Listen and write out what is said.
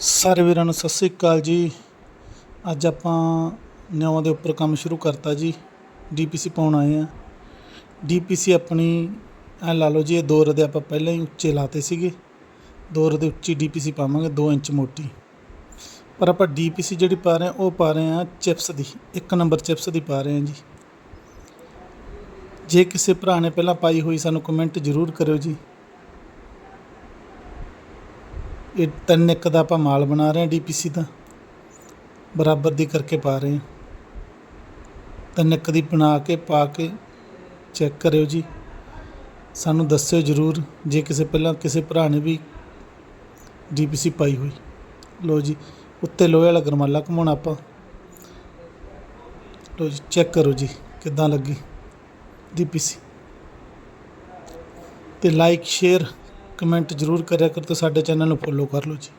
ਸਾਰੇ ਵੀਰਾਂ ਨੂੰ ਸਤਿ ਸ੍ਰੀ ਅਕਾਲ ਜੀ। ਅੱਜ ਆਪਾਂ ਨਿਉਆਂ ਦੇ ਉੱਪਰ ਕੰਮ ਸ਼ੁਰੂ ਕਰਤਾ ਜੀ। ਡੀਪੀਸੀ ਪਾਉਣ ਆਏ ਆ ਡੀਪੀਸੀ ਆਪਣੀ, ਐ ਲਾ ਲਓ ਜੀ, ਇਹ ਦੋ ਰਦੇ ਆਪਾਂ ਪਹਿਲਾਂ ਹੀ ਉੱਚੇ ਲਾਤੇ ਸੀਗੇ। ਦੋ ਰਦੇ ਉੱਚੀ ਡੀਪੀਸੀ ਪਾਵਾਂਗੇ 2 ਇੰਚ ਮੋਟੀ। ਪਰ ਆਪਾਂ ਡੀਪੀਸੀ ਜਿਹੜੀ ਪਾ ਰਹੇ ਆ ਉਹ ਪਾ ਰਹੇ ਆ ਚਿਪਸ ਦੀ। ਇੱਕ ਨੰਬਰ ਚਿਪਸ ਦੀ ਪਾ ਰਹੇ ਆ ਜੀ। ਜੇ ਕਿਸੇ ਭਰਾ ਨੇ ਪਹਿਲਾਂ ਪਾਈ ਹੋਈ ਸਾਨੂੰ ਕਮੈਂਟ ਜ਼ਰੂਰ ਕਰਿਓ ਜੀ। ਇਹ ਤਿੰਨ ਇੱਕ ਦਾ ਆਪਾਂ ਮਾਲ ਬਣਾ ਰਹੇ ਹਾਂ ਡੀਪੀਸੀ ਦਾ। ਬਰਾਬਰ ਦੀ ਕਰਕੇ ਪਾ ਰਹੇ ਹਾਂ। ਤਿੰਨ ਇੱਕ ਦੀ ਬਣਾ ਕੇ, ਪਾ ਕੇ ਚੈੱਕ ਕਰਿਓ ਜੀ। ਸਾਨੂੰ ਦੱਸਿਓ ਜ਼ਰੂਰ ਜੇ ਕਿਸੇ ਪਹਿਲਾਂ ਕਿਸੇ ਭਰਾ ਨੇ ਵੀ ਡੀਪੀਸੀ ਪਾਈ ਹੋਈ। ਲੋ ਜੀ, ਉੱਤੇ ਲੋਹੇ ਵਾਲਾ ਗਰਮਾਲਾ ਘਮਾਉਣਾ ਆਪਾਂ। ਲੋ ਜੀ, ਚੈੱਕ ਕਰੋ ਜੀ, ਕਿੱਦਾਂ ਲੱਗੀ ਡੀਪੀਸੀ। ਤੇ ਲਾਈਕ ਸ਼ੇਅਰ ਕਮੈਂਟ ਜ਼ਰੂਰ ਕਰਿਆ ਕਰੋ ਤੇ ਸਾਡੇ ਚੈਨਲ ਨੂੰ ਫੋਲੋ ਕਰ ਲਓ ਜੀ।